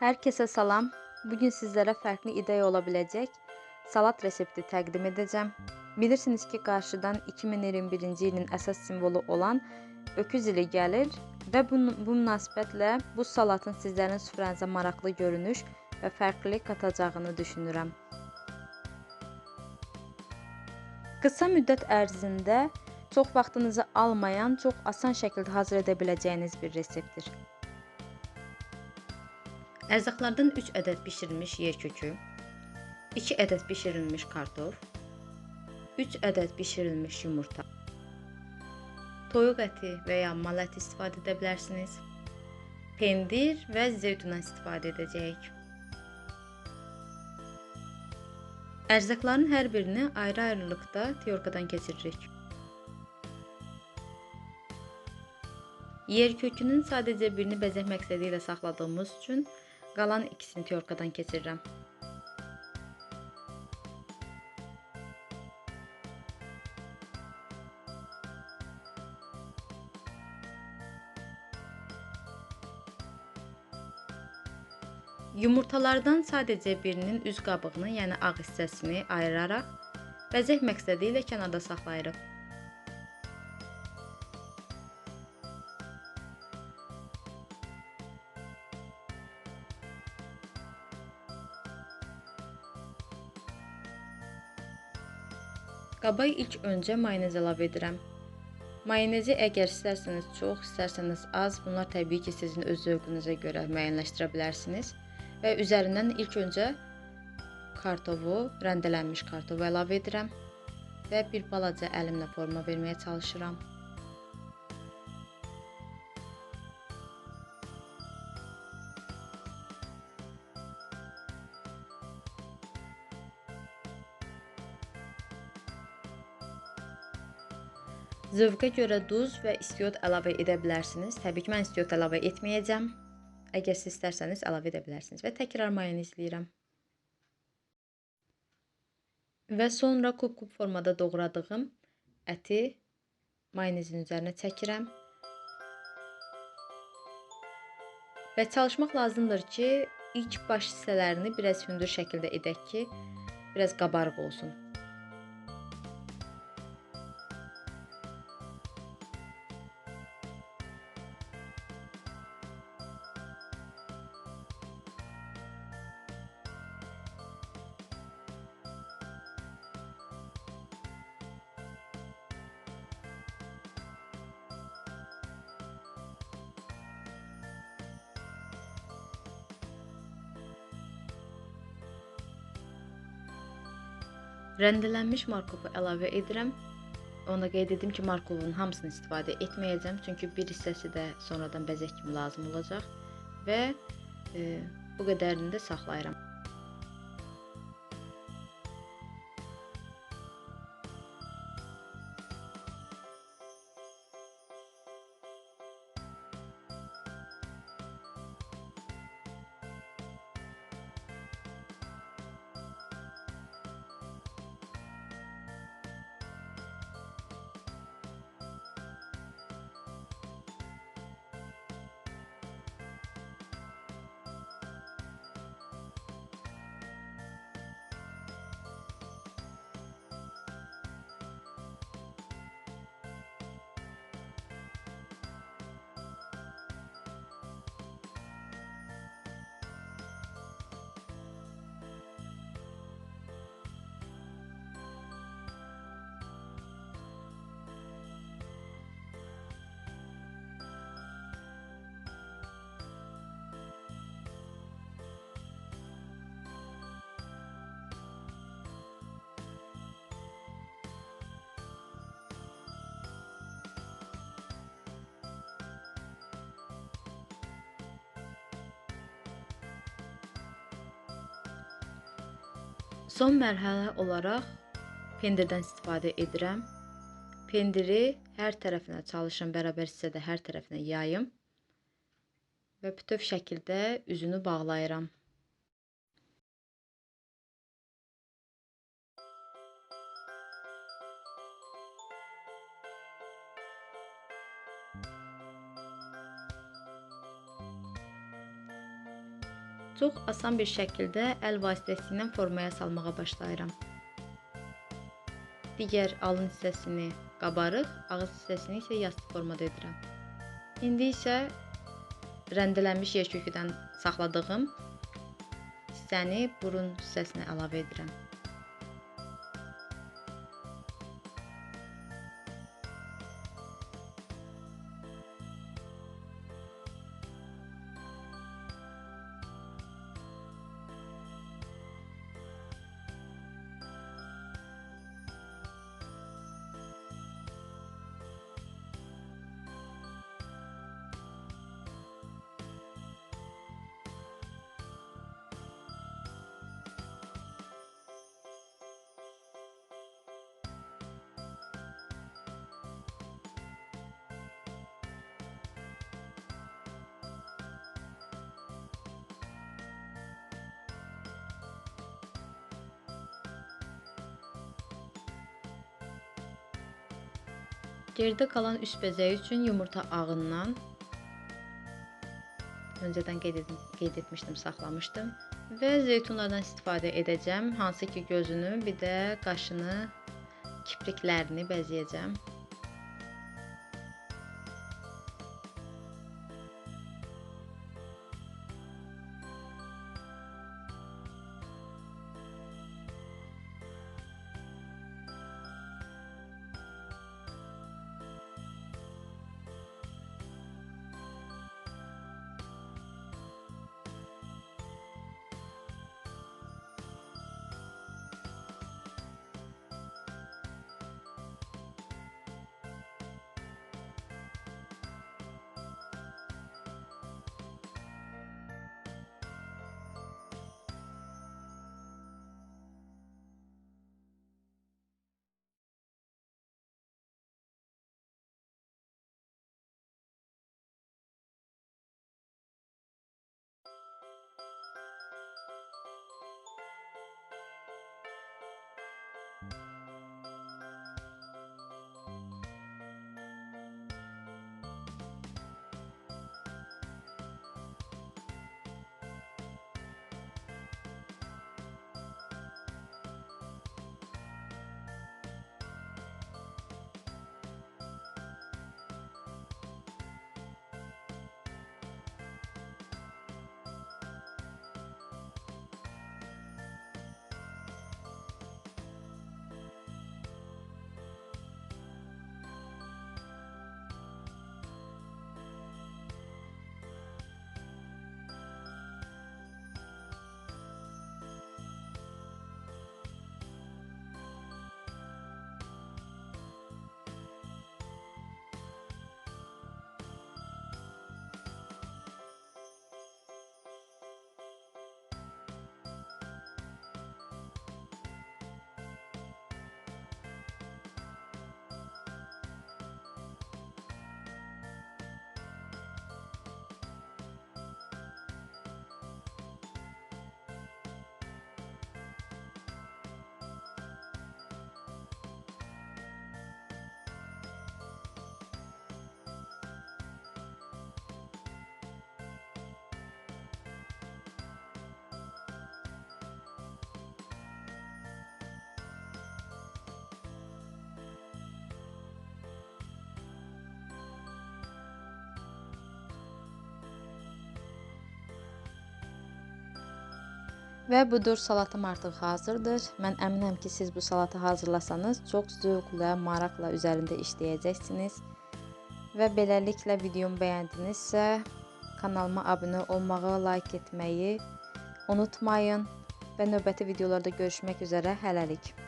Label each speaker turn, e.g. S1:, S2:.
S1: Herkese salam. Bugün sizlərə fərqli ideya ola biləcək salat resepti təqdim edəcəm. Bilirsiniz ki, qarşıdan 2021-ci ilin əsas simvolu olan öküz ili gəlir və bu, bu münasibətlə bu salatın sizlərin süfrənizə maraqlı görünüş və fərqli qatacağını düşünürəm. Qısa müddət ərzində çox vaxtınızı almayan, çox asan şəkildə hazır edə biləcəyiniz bir reseptdir. Ərzaqlardan 3 ədəd bişirilmiş yer kökü, 2 ədəd bişirilmiş kartof, 3 ədəd bişirilmiş yumurta, toyuq əti və ya mal əti istifadə edə bilərsiniz. Pendir və zeytundan istifadə edəcəyik. Ərzaqların hər birini ayrı-ayrılıqda teorikadan keçiririk. Yer kökünün sadəcə birini bəzək məqsədi ilə saxladığımız üçün Qalan ikisini teorikadan keçirirəm. Yumurtalardan sadəcə birinin üz qabığını, yəni ağ hissəsini ayıraraq bəzək məqsədi ilə kənarda saxlayırıq. Qaba ilk öncə mayonez əlavə edirəm. Mayonezi əgər istərsəniz çox, istərsəniz az, bunlar təbii ki, sizin öz zövqünüzə görə müəyyənləşdirə bilərsiniz. Və üzərindən ilk öncə kartofu, rəndələnmiş kartofu əlavə edirəm və bir balaca əlimlə forma verməyə çalışıram. Zövqə görə duz və istiot əlavə edə bilərsiniz. Təbii ki, mən istiot əlavə etməyəcəm. Əgər siz istərsəniz əlavə edə bilərsiniz və təkrar mayonezləyirəm. Və sonra kub-kub formada doğradığım əti mayonezin üzərinə çəkirəm. Və çalışmaq lazımdır ki, ilk baş hissələrini biraz hündür şəkildə edək ki, biraz qabarıq olsun. Rəndelənmiş markovu əlavə edirəm. Ona qeyd edim ki, markovun hamısını istifadə etməyəcəm, çünki bir hissəsi də sonradan bəzək kimi lazım olacaq və e, bu qədərini də saxlayıram. Son mərhələ olaraq pendirdən istifadə edirəm. Pendiri hər tərəfinə çalışın bərabər hissədə hər tərəfinə yayım və bütöv şəkildə üzünü bağlayıram. Çox asan bir şəkildə əl vasitəsilə formaya salmağa başlayıram. Digər alın hissəsini qabarıq, ağız hissəsini isə yastı formada edirəm. İndi isə rəndələnmiş yerköküdən saxladığım hissəni burun hissəsinə əlavə edirəm. Geridə qalan üst bəzəyi üçün yumurta ağından öncədən qeyd, edim, qeyd etmişdim, saxlamışdım və zeytunlardan istifadə edəcəm. Hansı ki gözünü, bir də qaşını, kipriklərini bəzəyəcəm. Və budur, salatım artıq hazırdır. Mən əminəm ki, siz bu salatı hazırlasanız çox zövqlə, maraqla üzərində işləyəcəksiniz. Və beləliklə videomu bəyəndinizsə, kanalıma abunə olmağı, like etməyi unutmayın və növbəti videolarda görüşmək üzrə hələlik.